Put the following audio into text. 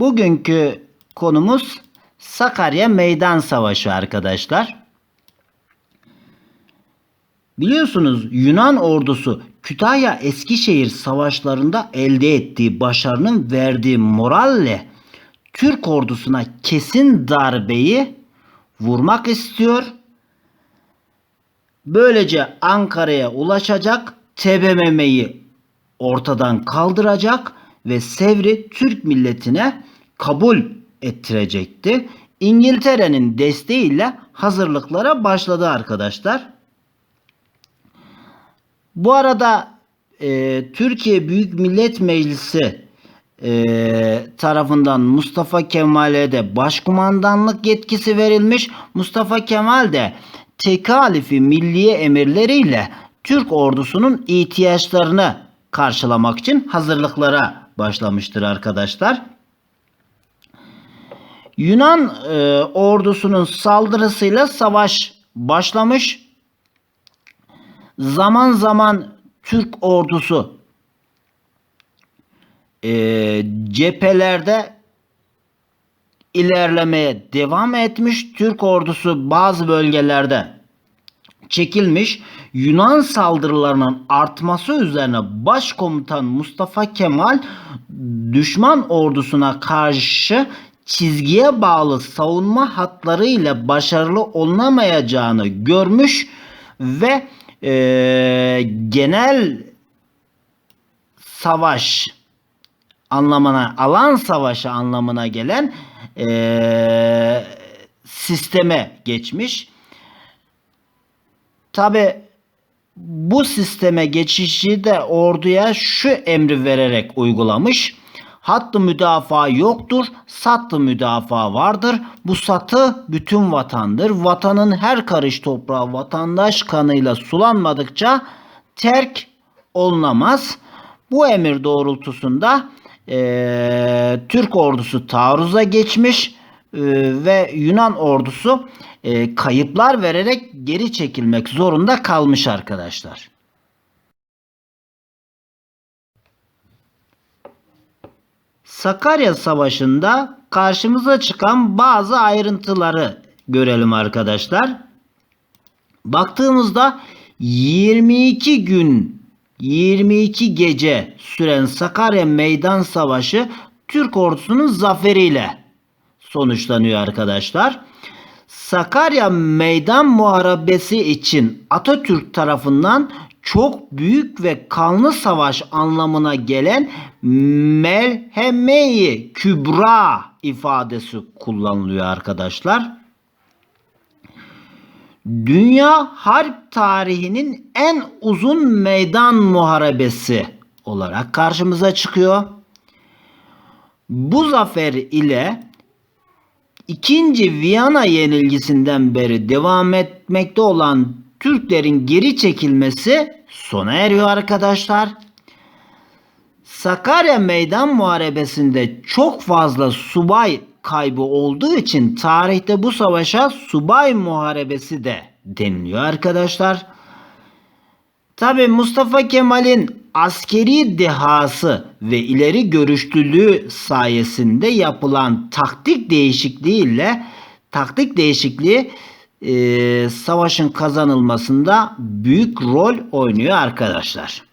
Bugünkü konumuz Sakarya Meydan Savaşı arkadaşlar. Biliyorsunuz Yunan ordusu Kütahya Eskişehir savaşlarında elde ettiği başarının verdiği moralle Türk ordusuna kesin darbeyi vurmak istiyor. Böylece Ankara'ya ulaşacak, TBMM'yi ortadan kaldıracak ve Sevr'i Türk milletine kabul ettirecekti. İngiltere'nin desteğiyle hazırlıklara başladı arkadaşlar. Bu arada e, Türkiye Büyük Millet Meclisi e, tarafından Mustafa Kemal'e de başkumandanlık yetkisi verilmiş. Mustafa Kemal de tekalifi milliye emirleriyle Türk ordusunun ihtiyaçlarını karşılamak için hazırlıklara başlamıştır arkadaşlar. Yunan e, ordusunun saldırısıyla savaş başlamış. Zaman zaman Türk ordusu e, cephelerde ilerlemeye devam etmiş. Türk ordusu bazı bölgelerde çekilmiş. Yunan saldırılarının artması üzerine Başkomutan Mustafa Kemal düşman ordusuna karşı çizgiye bağlı savunma hatları ile başarılı olunamayacağını görmüş ve e, genel savaş anlamına alan savaşı anlamına gelen e, sisteme geçmiş. Tabi bu sisteme geçişi de orduya şu emri vererek uygulamış. Hattı müdafaa yoktur, sattı müdafaa vardır. Bu satı bütün vatandır. Vatanın her karış toprağı vatandaş kanıyla sulanmadıkça terk olunamaz. Bu emir doğrultusunda eee, Türk ordusu taarruza geçmiş eee, ve Yunan ordusu eee, kayıplar vererek geri çekilmek zorunda kalmış arkadaşlar. Sakarya Savaşı'nda karşımıza çıkan bazı ayrıntıları görelim arkadaşlar. Baktığımızda 22 gün 22 gece süren Sakarya Meydan Savaşı Türk ordusunun zaferiyle sonuçlanıyor arkadaşlar. Sakarya Meydan Muharebesi için Atatürk tarafından çok büyük ve kanlı savaş anlamına gelen Melheme-i Kübra ifadesi kullanılıyor arkadaşlar. Dünya harp tarihinin en uzun meydan muharebesi olarak karşımıza çıkıyor. Bu zafer ile İkinci Viyana yenilgisinden beri devam etmekte olan Türklerin geri çekilmesi sona eriyor arkadaşlar. Sakarya Meydan Muharebesi'nde çok fazla subay kaybı olduğu için tarihte bu savaşa subay muharebesi de deniliyor arkadaşlar. Tabi Mustafa Kemal'in askeri dehası ve ileri görüşlülüğü sayesinde yapılan taktik değişikliğiyle taktik değişikliği e, savaşın kazanılmasında büyük rol oynuyor arkadaşlar.